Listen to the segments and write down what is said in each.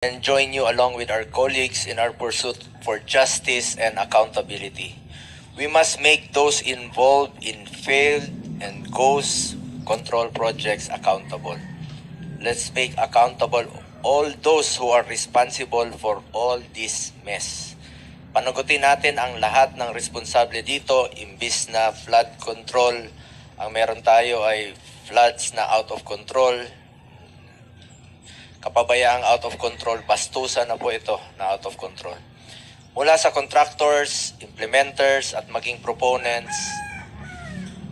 and join you along with our colleagues in our pursuit for justice and accountability. We must make those involved in failed and ghost control projects accountable. Let's make accountable all those who are responsible for all this mess. Panagutin natin ang lahat ng responsable dito, imbis na flood control, ang meron tayo ay floods na out of control, kapabayaang out of control, bastusan na po ito na out of control. Mula sa contractors, implementers, at maging proponents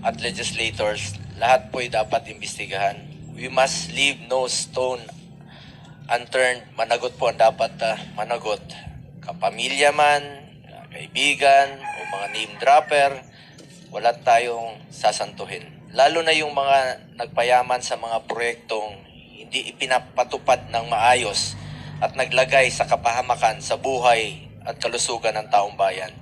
at legislators, lahat po ay dapat imbestigahan. We must leave no stone unturned. Managot po ang dapat ah, managot. Kapamilya man, kaibigan, o mga name dropper, wala tayong sasantuhin. Lalo na yung mga nagpayaman sa mga proyektong hindi ipinapatupad ng maayos at naglagay sa kapahamakan sa buhay at kalusugan ng taong bayan.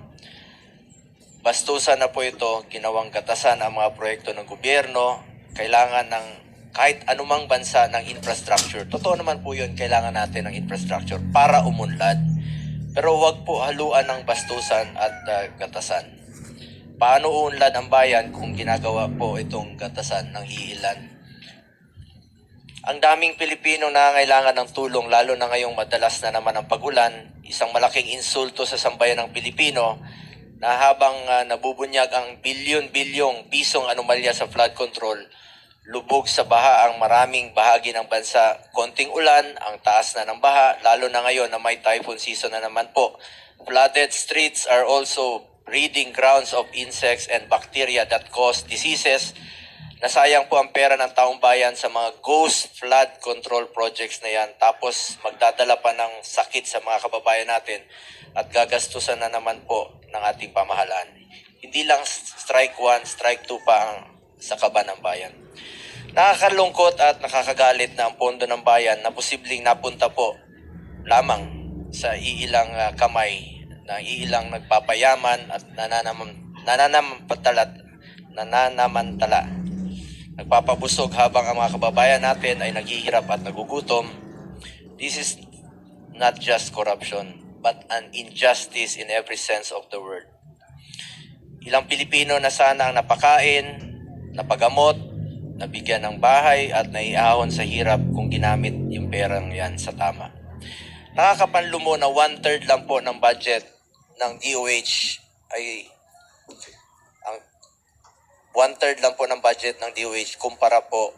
Bastusan na po ito, ginawang gatasan ang mga proyekto ng gobyerno, kailangan ng kahit anumang bansa ng infrastructure. Totoo naman po yun, kailangan natin ng infrastructure para umunlad. Pero huwag po haluan ng bastusan at ah, gatasan. Paano uunlad ang bayan kung ginagawa po itong gatasan ng iilan? Ang daming Pilipino na kailangan ng tulong lalo na ngayong madalas na naman ang pagulan, isang malaking insulto sa sambayan ng Pilipino na habang ah, nabubunyag ang bilyon-bilyong pisong anomalya sa flood control, lubog sa baha ang maraming bahagi ng bansa. Konting ulan, ang taas na ng baha, lalo na ngayon na may typhoon season na naman po. Flooded streets are also breeding grounds of insects and bacteria that cause diseases. Nasayang po ang pera ng taong bayan sa mga ghost flood control projects na yan. Tapos magdadala pa ng sakit sa mga kababayan natin at gagastusan na naman po ng ating pamahalaan. Hindi lang strike one, strike two pa ang sa kaba ng bayan. Nakakalungkot at nakakagalit na ang pondo ng bayan na posibleng napunta po lamang sa iilang ah, kamay ng iilang nagpapayaman at nananam nananamantala nananamantala nagpapabusog habang ang mga kababayan natin ay naghihirap at nagugutom. This is not just corruption, but an injustice in every sense of the word. Ilang Pilipino na sana ang napakain, napagamot, nabigyan ng bahay at naiahon sa hirap kung ginamit yung perang yan sa tama. Nakakapanlumo na one-third lang po ng budget ng DOH ay one-third lang po ng budget ng DOH kumpara po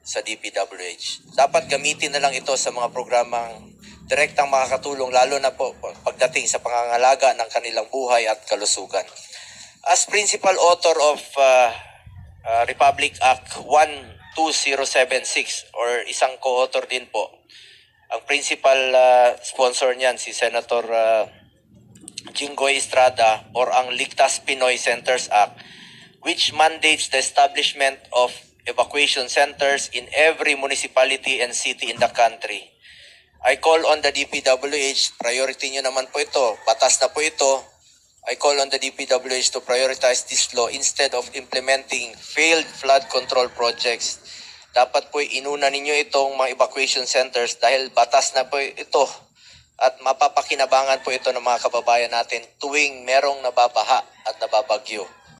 sa DPWH. Dapat gamitin na lang ito sa mga programang direktang makakatulong lalo na po pagdating sa pangangalaga ng kanilang buhay at kalusugan. As principal author of uh, uh, Republic Act 12076 or isang co-author din po, ang principal uh, sponsor niyan si Senator uh, Jinggoy Estrada or ang Ligtas Pinoy Centers Act which mandates the establishment of evacuation centers in every municipality and city in the country. I call on the DPWH, priority nyo naman po ito, batas na po ito. I call on the DPWH to prioritize this law instead of implementing failed flood control projects. Dapat po inuna ninyo itong mga evacuation centers dahil batas na po ito at mapapakinabangan po ito ng mga kababayan natin tuwing merong nababaha at nababagyo.